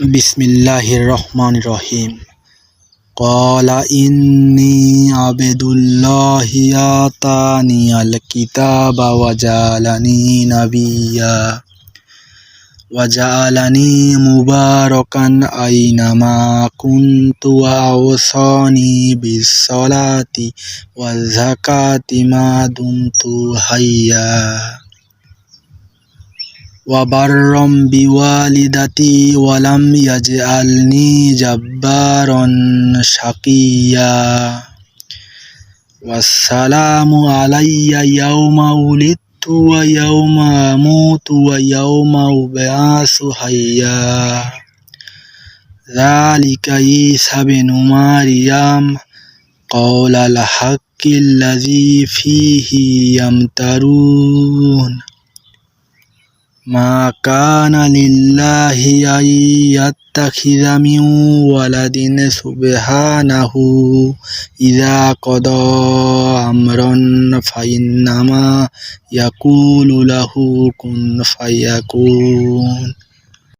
بسم الله الرحمن الرحيم قال إني عبد الله آتاني الكتاب وجعلني نبيا وجعلني مباركا أينما كنت وأوصاني بالصلاة والزكاة ما دمت حيا وبرا بوالدتي ولم يجعلني جبارا شقيا والسلام علي يوم ولدت ويوم أموت ويوم أبعث حيا ذلك عيسى بن مريم قول الحق الذي فيه يمترون মা কানা লিল্লাহি আইয়াত্তাখিযা মিন ওয়ালাদিন সুবহানাহু ইযা কদা আমরান ফাইন্নামা ইয়াকুলু লাহু কুন ফায়াকুন